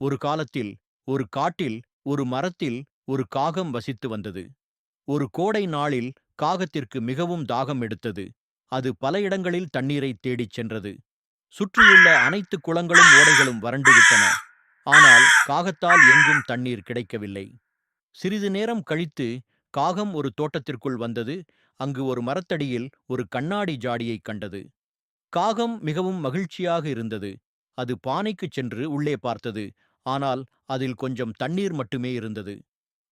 ஒரு காலத்தில் ஒரு காட்டில் ஒரு மரத்தில் ஒரு காகம் வசித்து வந்தது. ஒரு கோடை நாளில் காகத்திற்கு மிகவும் தாகம் எடுத்தது. அது பல இடங்களில் தண்ணீரை தேடிச் சென்றது. சுற்றியுள்ள அனைத்து குளங்களும் ஓடைகளும் வறண்டுவிட்டன ஆனால் காகத்தால் எங்கும் தண்ணீர் கிடைக்கவில்லை. சிறிது நேரம் கழித்து காகம் ஒரு தோட்டத்திற்குள் வந்தது. அங்கு ஒரு மரத்தடியில் ஒரு கண்ணாடி ஜாடியைக் கண்டது. காகம் மிகவும் மகிழ்ச்சியாக இருந்தது. அது பானைக்குச் சென்று உள்ளே பார்த்தது. ஆனால் அதில் கொஞ்சம் தண்ணீர் மட்டுமே இருந்தது.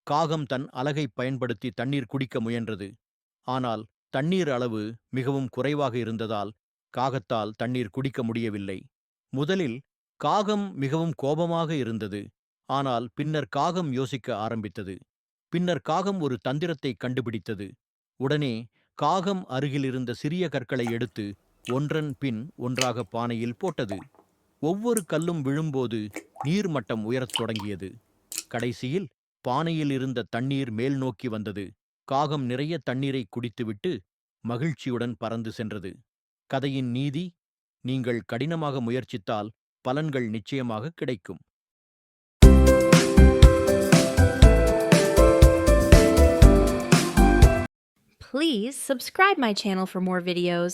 காகம் தன் அலகைப் பயன்படுத்தி தண்ணீர் குடிக்க முயன்றது. ஆனால் தண்ணீர் அளவு மிகவும் குறைவாக இருந்ததால் காகத்தால் தண்ணீர் குடிக்க முடியவில்லை. முதலில் காகம் மிகவும் கோபமாக இருந்தது. ஆனால் பின்னர் காகம் யோசிக்க ஆரம்பித்தது. பின்னர் காகம் ஒரு தந்திரத்தை கண்டுபிடித்தது. உடனே காகம் அருகிலிருந்த சிறிய கற்களை எடுத்து ஒன்றன் பின் ஒன்றாக பானையில் போட்டது. ஒவ்வொரு கல்லும் விழும்போது நீர்மட்டம் உயரத் தொடங்கியது. கடைசியில் பானையில் இருந்த தண்ணீர் மேல் நோக்கி வந்தது. காகம் நிறைய தண்ணீரை குடித்துவிட்டு மகிழ்ச்சியுடன் பறந்து சென்றது. கதையின் நீதி நீங்கள் கடினமாக முயற்சித்தால் பலன்கள் நிச்சயமாக கிடைக்கும். Please subscribe my channel for more videos.